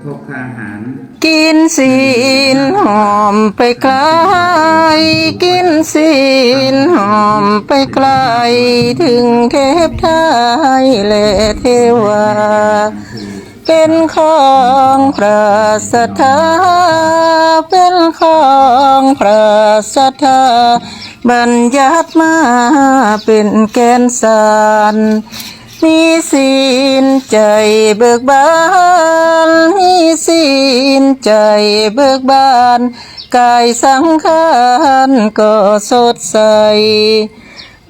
พกอาหาร กินศีลหอมไปไกล กินศีลหอมไปไกล ถึงเทพไทยและเทวา เป็นของพระสัทธา เป็นของพระสัทธา บัญญัติมาเป็นแกนสาร มีศีลใจเบิกบาน มีศีลใจเบิกบาน กายสังขารก็สดใส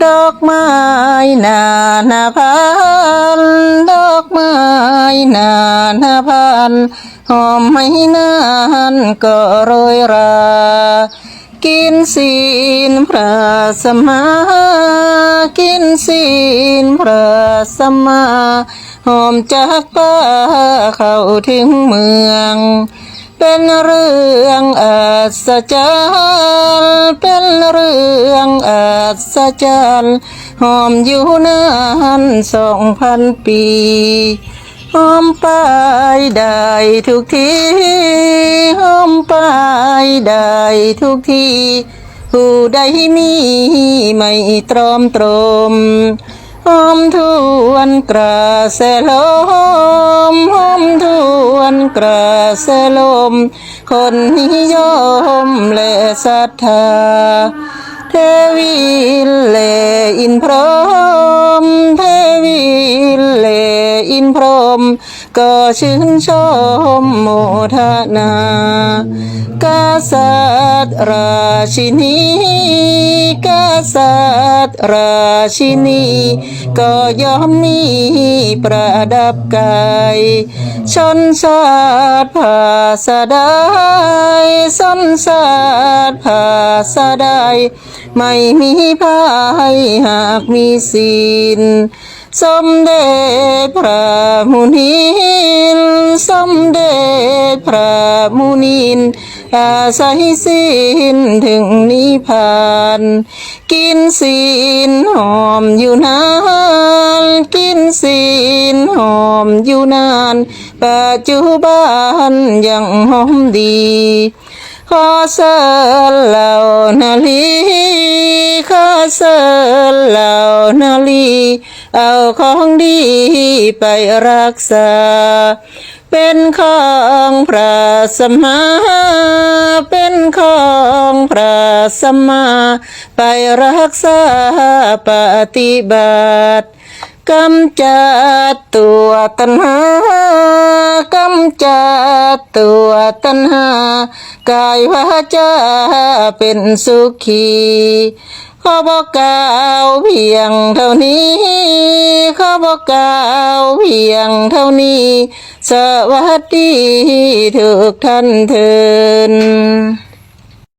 ดอกไม้นานาพัน ดอกไม้นานาพัน หอมไม่นานก็โรยรา กินศีลพระสมมากินศีลพระสมมาหอมจากป่าเข้าถึงเมือง เป็นเรื่องอัศจรรย์เป็นเรื่องอัศจรรย์หอมอยู่นานสองพันปี หอมไปได้ทุกทีหอมไปได้ทุกทีผู้ใดมีไม่ตรอมตรมหอมทวนกระแสลมหอมทวนกระแสลม คนนิยมและศรัทธา เทวีเลอินพรหม ชื่นชมโมทนากษัตริย์ราชินีกษัตริย์ราชินี ก็ยอมมีประดับกายชนชาติภาสะไดสนชาติภาสะไดไม่มีภัยหากมีศีลสมเด็จพระมุนีนสมเด็จพระมุนีนอาศัยศีลถึงนิพพาน กินศีลหอมอยู่นาน กินศีลหอมอยู่นาน ปัจจุบันยังหอมดี ขอเสิร์เหล่านาลี ขอเสิร์เหล่านาลี เอาของดีไปรักษา เป็นของพระสัมมาเป็นของพระสัมมาไปรักษาปฏิบัติกำจัดตัวตัณหากำจัดตัวตัณหากายวาจาเป็นสุขี ขอบอกกล่าวเพียงเท่านี้ขอบอกกล่าวเพียงเท่านี้ สวัสดีทุกท่านเทิน